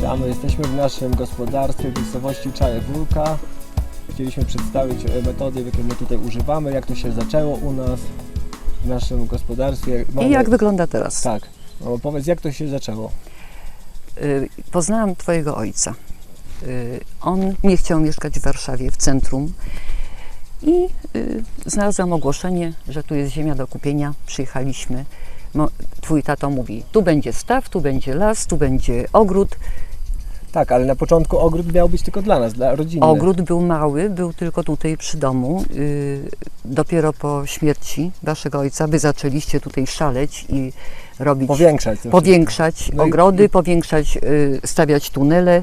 Witamy, jesteśmy w naszym gospodarstwie w miejscowości Czajewólka. Chcieliśmy przedstawić e, metody, jakie my tutaj używamy, jak to się zaczęło u nas w naszym gospodarstwie. Mamy- I jak wygląda teraz? Tak, no, powiedz jak to się zaczęło. Y, Poznałam Twojego ojca. Y, On nie chciał mieszkać w Warszawie, w centrum. I y, znalazłam ogłoszenie, że tu jest ziemia do kupienia. Przyjechaliśmy. Twój tato mówi, tu będzie staw, tu będzie las, tu będzie ogród. Tak, ale na początku ogród miał być tylko dla nas, dla rodziny. Ogród był mały, był tylko tutaj przy domu. Y, Dopiero po śmierci Waszego ojca Wy zaczęliście tutaj szaleć i robić Powiększać. powiększać No ogrody, i- powiększać, y, stawiać tunele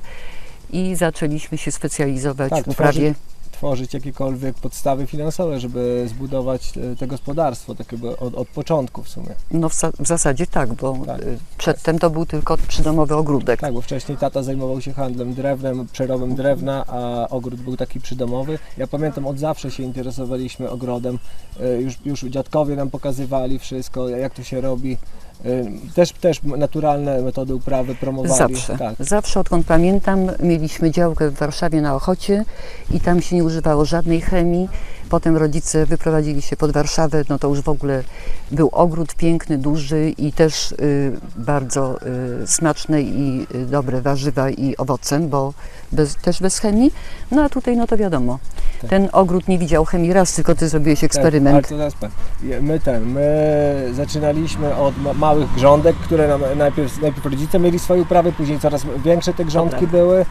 i zaczęliśmy się specjalizować Tak, w uprawie. Tworzyć jakiekolwiek podstawy finansowe, żeby zbudować e, te gospodarstwo takiego od, od początku w sumie. No w, w zasadzie tak, bo Tak. y, przedtem to był tylko przydomowy ogródek. Tak, bo wcześniej tata zajmował się handlem drewnem, przerobem drewna, a ogród był taki przydomowy. Ja pamiętam, od zawsze się interesowaliśmy ogrodem. E, Już, już dziadkowie nam pokazywali wszystko, jak to się robi. E, Też, też naturalne metody uprawy promowali. Zawsze. Tak. Zawsze, odkąd pamiętam, mieliśmy działkę w Warszawie na Ochocie i tam się nie używało żadnej chemii. Potem rodzice wyprowadzili się pod Warszawę, no to już w ogóle był ogród piękny, duży i też y, bardzo y, smaczne i y, dobre warzywa i owoce, bo bez, też bez chemii. No a tutaj, no to wiadomo, Tak. ten ogród nie widział chemii raz, tylko ty zrobiłeś Tak, ale eksperyment. to zaraz powiem. Je- My ten, my zaczynaliśmy od ma- małych grządek, które nam najpierw, najpierw rodzice mieli swoje uprawy, później coraz większe te grządki Dobra. były.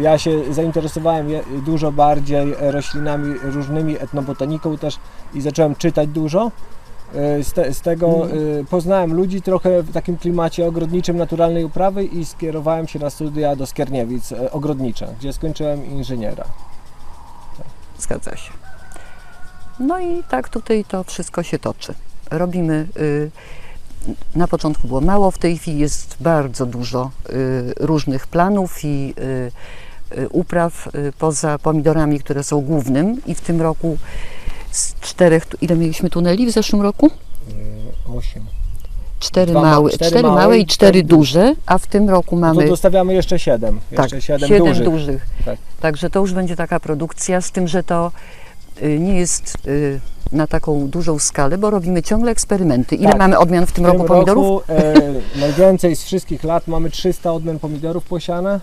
Ja się zainteresowałem dużo bardziej roślinami różnymi, etnobotaniką też i zacząłem czytać dużo. Y, Z, te, z tego Mhm. y, poznałem ludzi trochę w takim klimacie ogrodniczym, naturalnej uprawy i skierowałem się na studia do Skierniewic y, ogrodnicze, gdzie skończyłem inżyniera. Zgadza się. No i tak tutaj to wszystko się toczy. Robimy. Y, na początku było mało, w tej chwili jest bardzo dużo y, różnych planów i y, upraw poza pomidorami, które są głównym. I w tym roku z czterech, tu- ile mieliśmy tuneli w zeszłym roku? Y, Osiem. Cztery Dwa ma- małe, cztery cztery małe i cztery duże, a w tym roku No mamy to dostawiamy jeszcze siedem. tak, Jeszcze siedem, dużych. Tak. Także to już będzie taka produkcja, z tym, że to y, nie jest y, na taką dużą skalę, bo robimy ciągle eksperymenty. Ile Tak. mamy odmian w tym W roku pomidorów? Roku, e, najwięcej z wszystkich lat mamy 300 odmian pomidorów posiane.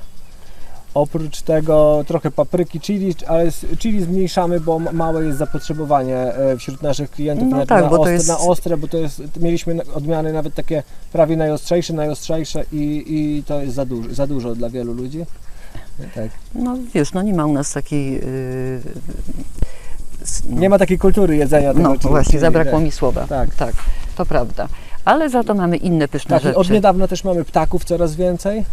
Oprócz tego trochę papryki, chili, ale chili zmniejszamy, bo ma- małe jest zapotrzebowanie e, wśród naszych klientów No na, tak, na, bo to ostre, jest- na ostre, bo to jest, mieliśmy odmiany nawet takie prawie najostrzejsze, najostrzejsze i, i to jest za za dużo dla wielu ludzi. Tak. No wiesz, no nie ma u nas takiej... y, no, Nie ma takiej kultury jedzenia tego No chili, właśnie, zabrakło mi słowa. Tak. tak, to prawda. Ale za to mamy inne pyszne Tak, rzeczy. od niedawna też mamy ptaków coraz więcej.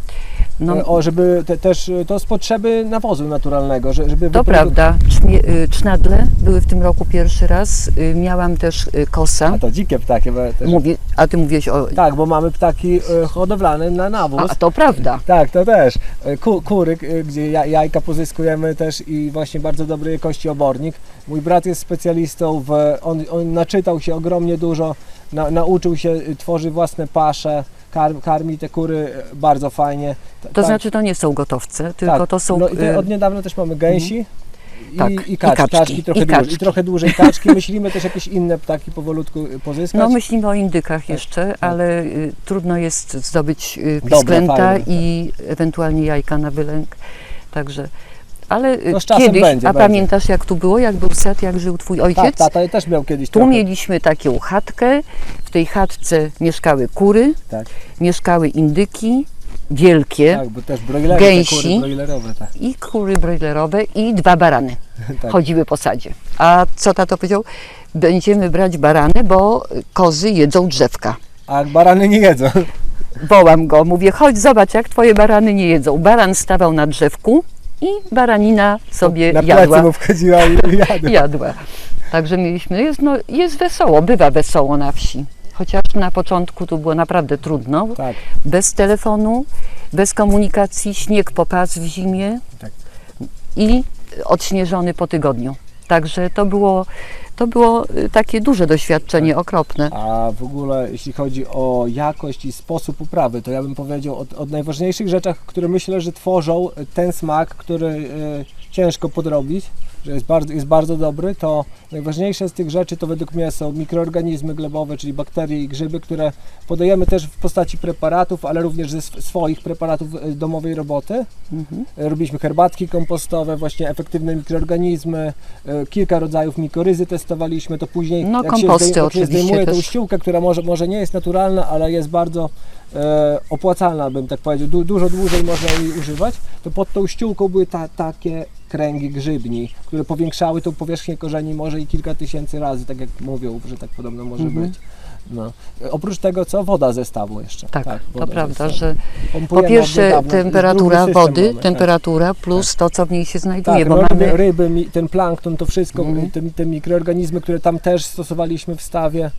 No, E, O, żeby te, też e, to z potrzeby nawozu naturalnego, że- żeby to prawda. Czmie, y, cznadle były w tym roku pierwszy raz. Miałam też kosa. A to dzikie ptaki, bo też. Mówię, a ty mówiłeś o... Tak, bo mamy ptaki e, hodowlane na nawóz. A, to prawda. Tak, to też. E, Ku, kury, e, gdzie ja- jajka pozyskujemy też i właśnie bardzo dobrej jakości obornik. Mój brat jest specjalistą, w, on, on naczytał się ogromnie dużo, na, nauczył się, tworzy własne pasze, karm, karmi te kury bardzo fajnie. To tak, znaczy to nie są gotowce, tylko tak. to są... No, i y, od niedawna też mamy gęsi. I, Tak, i, i kaczki, kaczki, kaczki, trochę i dłużej, kaczki. I trochę dłużej kaczki. Myślimy też jakieś inne ptaki powolutku pozyskać. No myślimy o indykach jeszcze, ale y, trudno jest zdobyć y, Dobre, pisklęta fajne, i ewentualnie jajka na wylęk. Także, ale y, No z czasem kiedyś, będzie, a będzie. pamiętasz jak tu było, jak był set, jak żył twój tak, ojciec? tata też miał kiedyś Tu trochę. mieliśmy taką chatkę, w tej chatce mieszkały kury, Tak. mieszkały indyki wielkie Tak, bo też broilery, Gęsi. te kury broilerowe, tak. i kury broilerowe i dwa barany tak. chodziły po sadzie. A co tato powiedział? Będziemy brać barany, bo kozy jedzą drzewka. A barany nie jedzą. Wołam go, mówię, chodź zobacz, jak twoje barany nie jedzą. Baran stawał na drzewku i baranina sobie Na jadła. mu wchodziła i jadła. jadła. Także mieliśmy, jest, no, jest wesoło, bywa wesoło na wsi. Chociaż na początku to było naprawdę trudno. Tak, Bez telefonu, bez komunikacji, śnieg po pas w zimie Tak. i odśnieżony po tygodniu. Także to było, to było y, takie duże doświadczenie, okropne. A w ogóle jeśli chodzi o jakość i sposób uprawy, to ja bym powiedział od, od najważniejszych rzeczach, które myślę, że tworzą ten smak, który e, ciężko podrobić, że jest bardzo, jest bardzo dobry, to najważniejsze z tych rzeczy to według mnie są mikroorganizmy glebowe, czyli bakterie i grzyby, które podajemy też w postaci preparatów, ale również ze sw- swoich preparatów e, domowej roboty. Mhm. Robiliśmy herbatki kompostowe, właśnie efektywne mikroorganizmy, e, kilka rodzajów mikoryzy testowaliśmy, to później No, jak, się komposty zdej, się oczywiście zdejmuje tą też. ściółkę, która może, może nie jest naturalna, ale jest bardzo e, opłacalna, bym tak powiedział, du, dużo dłużej można jej używać, to pod tą ściółką były ta, takie kręgi grzybni, które powiększały tą powierzchnię korzeni może i kilka tysięcy razy, tak jak mówią, że tak podobno może Mhm. być. No. Oprócz tego co? Woda ze stawu jeszcze. Tak, woda to prawda, że po Pompujemy pierwsze temperatura wody, mamy, tak. temperatura plus to, co w niej się znajduje, Tak, bo no, mamy... ryby, ryby, ten plankton, to wszystko, Mhm. te, te mikroorganizmy, które tam też stosowaliśmy w stawie.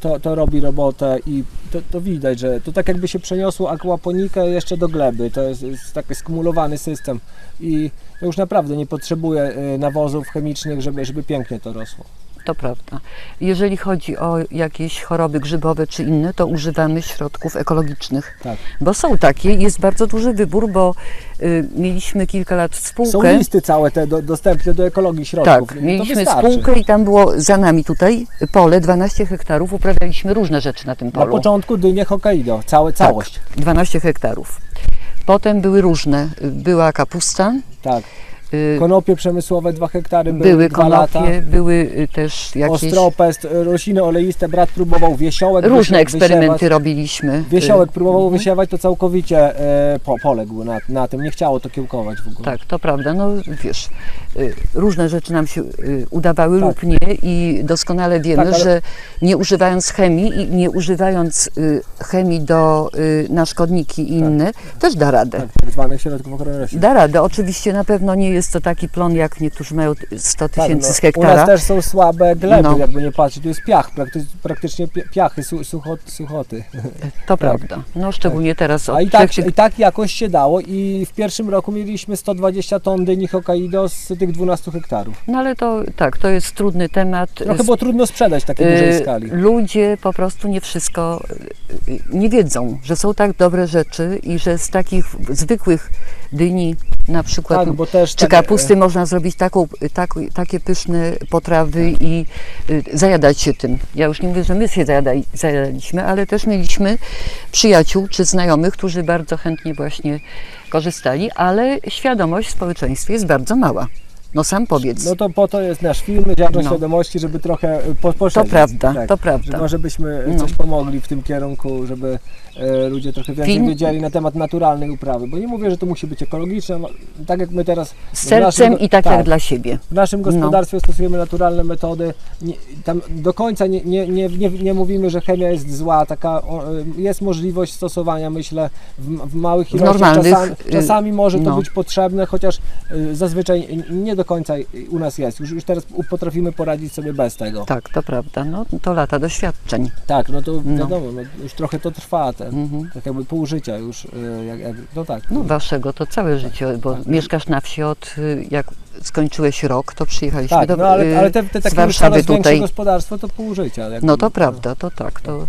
To, to robi robotę i to, to widać, że to tak jakby się przeniosło aquaponikę jeszcze do gleby, to jest, jest taki skumulowany system i już naprawdę nie potrzebuje e, nawozów chemicznych, żeby, żeby pięknie to rosło. To prawda. Jeżeli chodzi o jakieś choroby grzybowe czy inne, to używamy środków ekologicznych. Tak. Bo są takie, jest bardzo duży wybór, bo y, mieliśmy kilka lat Są spółkę. listy całe te do, dostępne do ekologii środków. Tak, No mieliśmy spółkę i tam było za nami tutaj pole, 12 hektarów, uprawialiśmy różne rzeczy na tym Na polu. początku dynie Hokkaido, całe, całość. Tak, 12 hektarów. Potem były różne, była kapusta, Tak. Y, Konopie przemysłowe, dwa hektary były, były dwa lata. konopie, były y, też jakieś Ostropest, rośliny oleiste, brat próbował wiesiołek różne eksperymenty wysiewać. robiliśmy. Wiesiołek Y, próbował wysiewać, to całkowicie e, po, poległ na, na tym, nie chciało to kiełkować w ogóle. Tak, to prawda. No wiesz, różne rzeczy nam się udawały Tak. lub nie i doskonale wiemy, Tak, ale- że nie używając chemii i nie używając chemii do, na szkodniki i inne, też da radę. Tak, tak zwanych środków ochrony roślin. Da radę. Oczywiście na pewno nie jest to taki plon, jak niektórzy mają 100 Tak, tysięcy z U nas hektara. też są słabe gleby, No. jakby nie patrzeć, tu jest piach, prakty, praktycznie pi- piachy, su, suchot, suchoty. To prawda. No szczególnie teraz od A i tak, trzech- i tak jakoś się dało i w pierwszym roku mieliśmy 120 ton dyni Hokkaido z tych 12 hektarów. No ale to tak, to jest trudny temat. Trochę było trudno sprzedać takiej Y, dużej skali. Ludzie po prostu nie wszystko y, nie wiedzą, że są tak dobre rzeczy i że z takich zwykłych dyni na przykład Tak, bo też czy tak, kapusty można zrobić taką, tak, takie pyszne potrawy i y, zajadać się tym. Ja już nie mówię, że my się zajadaj, zajadaliśmy, ale też mieliśmy przyjaciół czy znajomych, którzy bardzo chętnie właśnie korzystali, ale świadomość w społeczeństwie jest bardzo mała. No sam powiedz. No to po to jest nasz film, ziarno No. świadomości, żeby trochę po, to poszerzyć. prawda, tak. to prawda. może byśmy No. coś pomogli w tym kierunku, żeby e, ludzie trochę więcej Film- wiedzieli na temat naturalnej uprawy. Bo nie mówię, że to musi być ekologiczne, no, tak jak my teraz Z sercem naszym- i tak, tak. jak dla siebie. w naszym gospodarstwie stosujemy naturalne metody. Nie, tam do końca nie, nie, nie, nie, nie mówimy, że chemia jest zła. Taka, o, e, jest możliwość stosowania, myślę, w, w małych ilościach. normalnych, czasami, y, czasami może to no. być potrzebne, chociaż y, zazwyczaj nie do końca u nas jest. Już, już teraz potrafimy poradzić sobie bez tego. Tak, to prawda. No to lata doświadczeń. Tak, no to No. wiadomo, no, już trochę to trwa, ten, Mhm. tak jakby pół życia już, y, jak, jak, no tak. No waszego to całe życie, bo Tak. mieszkasz na wsi od y, jak skończyłeś rok, to przyjechaliśmy tak, do no ale, y, ale te, te z takie już Warszawy tutaj. gospodarstwo to pół życia. jakby. No to prawda, to tak. To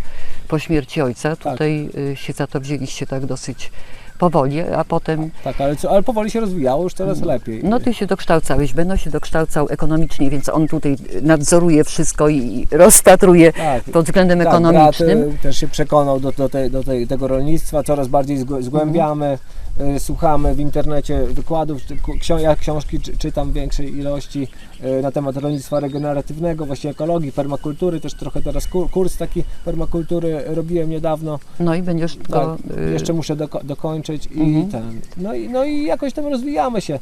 po śmierci ojca Tak. tutaj y, się za to wzięliście tak dosyć powoli, a potem Tak, ale, co, ale powoli się rozwijało, już coraz lepiej. no ty się dokształcałeś, Beno się dokształcał ekonomicznie, więc on tutaj nadzoruje wszystko i rozpatruje tak. pod względem Tak, ekonomicznym. Brat, y, też się przekonał do, do, tej, do tej, tego rolnictwa, coraz bardziej zgł- zgłębiamy, y, słuchamy w internecie wykładów, ja książki czy, czytam w większej ilości y, na temat rolnictwa regeneratywnego, właśnie ekologii, permakultury, też trochę teraz kur, kurs taki permakultury robiłem niedawno, No i będziesz go y, jeszcze muszę doko- dokończyć i Mhm. ten, no i, no i jakoś tam rozwijamy się.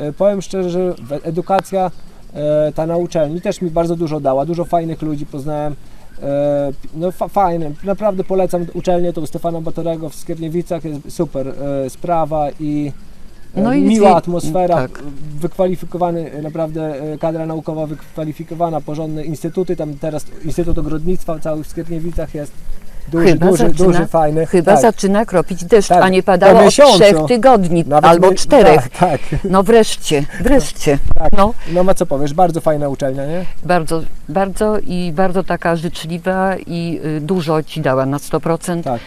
Y, Powiem szczerze, że edukacja e, ta na uczelni też mi bardzo dużo dała, dużo fajnych ludzi poznałem. E, No fa- fajne, naprawdę polecam uczelnię tą Stefana Batorego w Skierniewicach, jest super e, sprawa i e, No i miła zwie- atmosfera, tak. wykwalifikowany, e, naprawdę e, kadra naukowa wykwalifikowana, porządne instytuty, tam teraz Instytut Ogrodnictwa cały w Skierniewicach jest duży, Chyba duży, zaczyna- duży, fajny. Chyba tak, zaczyna kropić deszcz, Tak, a nie po padało od miesiącu. trzech tygodni nawet albo my- czterech. Tak, tak. No wreszcie, wreszcie. Tak. No, No ma co powiesz, bardzo fajna uczelnia, nie? bardzo, bardzo i bardzo taka życzliwa i y, dużo ci dała na 100%. Tak.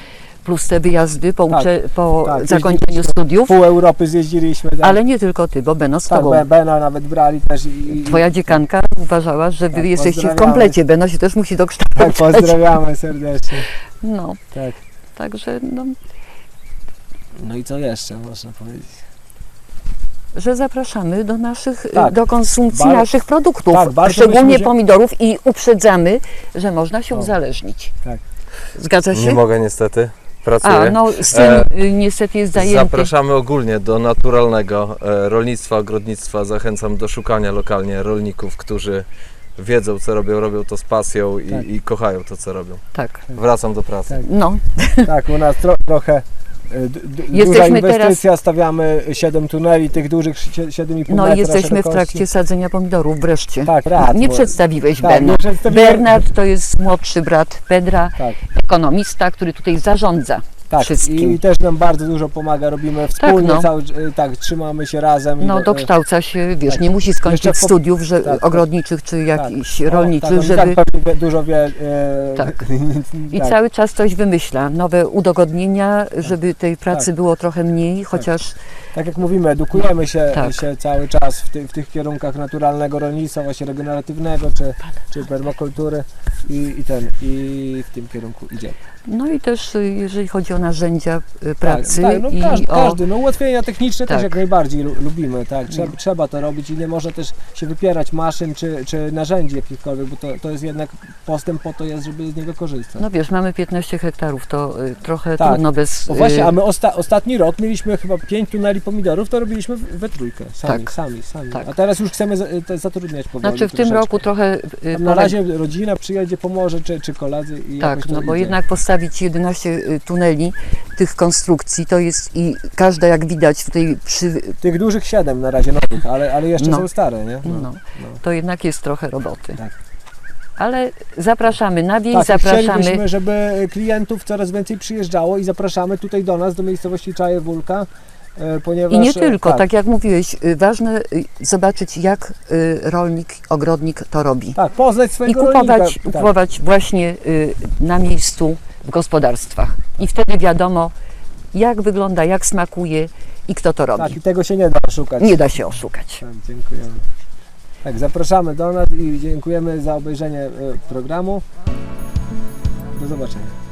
Plus te wyjazdy po, Tak, ucze, po tak, zakończeniu jeździliśmy. studiów. Pół Europy zjeździliśmy. Tak, Ale nie tylko ty, bo Beno z tak tobą. Be- Bena nawet brali też i... Twoja dziekanka uważała, że wy Tak, jesteście w komplecie. Beno się też musi Tak, dokształcać. pozdrawiamy serdecznie. No, Tak. także no, No i co jeszcze można powiedzieć? że zapraszamy do naszych, y, Tak. do konsumpcji Bar- naszych produktów, tak, szczególnie pomidorów i uprzedzamy, że można się O. uzależnić. Tak. Zgadza się? Nie mogę niestety. Pracuję. A, no z tym E, y, niestety jest zajęty. Zapraszamy ogólnie do naturalnego e, rolnictwa, ogrodnictwa. Zachęcam do szukania lokalnie rolników, którzy wiedzą co robią, robią to z pasją i, Tak. i kochają to co robią. Tak. Wracam do pracy. Tak. No, Tak, u nas tro, trochę y, d- d- duża Jesteśmy inwestycja, stawiamy 7 tuneli, tych dużych sie- 7,5 no metra jesteśmy w szerokości. trakcie sadzenia pomidorów wreszcie. Tak, brat. nie mój. przedstawiłeś tak, Bena. nie przedstawiłem- Bernard to jest młodszy brat Pedra, Tak, ekonomista, który tutaj zarządza. Tak. wszystkim. I też nam bardzo dużo pomaga, robimy wspólnie, no. cały, y, tak, trzymamy się razem. No I- dokształca się, wiesz, tak. nie musi skończyć po- studiów że, tak, tak. ogrodniczych czy jakichś O, rolniczych, tak, żeby... i tak dużo wie. E, Tak. I tak. cały czas coś wymyśla, nowe udogodnienia, żeby tej pracy Tak. było trochę mniej, chociaż tak jak mówimy, edukujemy się, Tak. się cały czas w, ty, w tych kierunkach naturalnego rolnictwa, właśnie regeneratywnego czy, czy permakultury i, i ten, i w tym kierunku idziemy. no i też y, jeżeli chodzi o narzędzia y, pracy tak, tak, no i każdy, o... każdy, no ułatwienia techniczne też Tak. jak najbardziej lu- lubimy, tak, trzeba, No. trzeba to robić i nie można też się wypierać maszyn czy, czy narzędzi jakichkolwiek, bo to, to jest jednak postęp po to jest, żeby z niego korzystać. No wiesz, mamy 15 hektarów, to y, trochę Tak. trudno bez... Właśnie, a my osta- ostatni rok mieliśmy chyba 5 tuneli pomidorów, to robiliśmy w- we trójkę, sami, Tak. sami, sami. Tak. A teraz już chcemy za- te zatrudniać powoli. Znaczy w tym troszeczkę. roku trochę... Tam na razie rodzina przyjedzie, pomoże, czy, czy koledzy i Tak, no bo idzie. jednak postawić 11 y, tuneli tych konstrukcji to jest i każda jak widać tutaj przy... Tych dużych 7 na razie nowych, ale, ale jeszcze No. są stare, nie? No, no. to jednak jest trochę roboty. Tak. Ale zapraszamy na wieś, Tak, zapraszamy... chcielibyśmy, żeby klientów coraz więcej przyjeżdżało i zapraszamy tutaj do nas, do miejscowości Czaje Wólka, e, ponieważ... I nie e, tylko, tak. tak. jak mówiłeś, y, ważne y, zobaczyć jak y, rolnik, ogrodnik to robi. Tak, poznać I swojego kupować, rolnika. Tak. kupować właśnie na miejscu w gospodarstwach. I wtedy wiadomo, jak wygląda, jak smakuje i kto to robi. tak, i tego się nie da szukać. Nie da się oszukać. Tak, dziękujemy. Tak, zapraszamy do nas i dziękujemy za obejrzenie e, programu. Do zobaczenia.